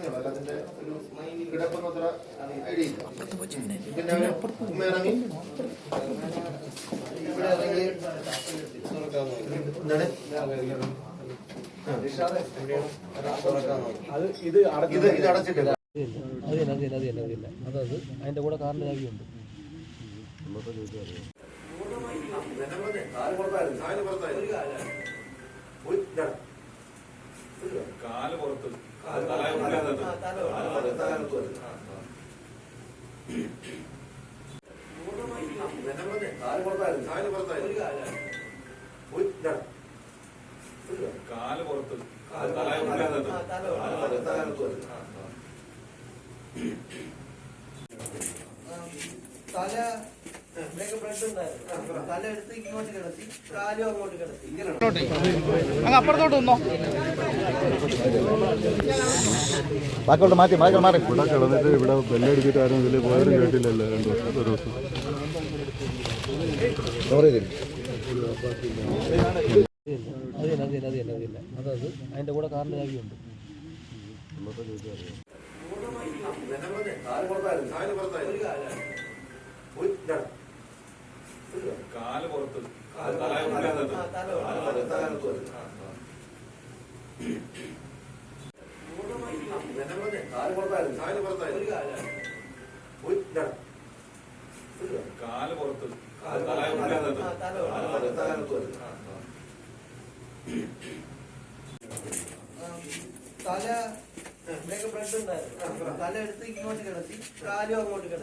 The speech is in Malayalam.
ഒരു കിടക്കുന്ന അത്ര ഐഡിയ ഇല്ല പിന്നെ അവർ ഉമ്മ ഇറങ്ങി ഇവിടെ ഇറങ്ങി എന്താണ്? അത് ഇത് ഇത് ഇത് അടച്ചിട്ട്. അത് തന്നെ അത് തന്നെ അത് തന്നെ അത് തന്നെ അതത് അതിന്റെ കൂടെ കാറിന്റെ ചാവിയുണ്ട്. കാൽ പുറത്ത് കാൽ തല തല എടുത്ത് ഇങ്ങോട്ട് കിടത്തി കാലും അങ്ങോട്ട് കിടത്തി ബാക്കിയുള്ള മാറ്റി മാറ്റി മാറി. ഇവിടെ കിടന്നിട്ട് ഇവിടെ ബെല്ലടിച്ചിട്ട് ആരും ഇതിൽ പോയാലും കേട്ടില്ലല്ലോ രണ്ടു വർഷം ഒരു ദിവസം. അതിന്റെ കൂടെ കാറിന്റെ ചാവിയുണ്ട് കാൽ പുറത്ത്. കാൽ പുറത്ത്. തല ഇവിടെയൊക്കെ ബ്ലഡ് ഉണ്ടായിരുന്നു തല എടുത്ത് ഇങ്ങോട്ട് കിടത്തി കാലും അങ്ങോട്ട് കിടത്തി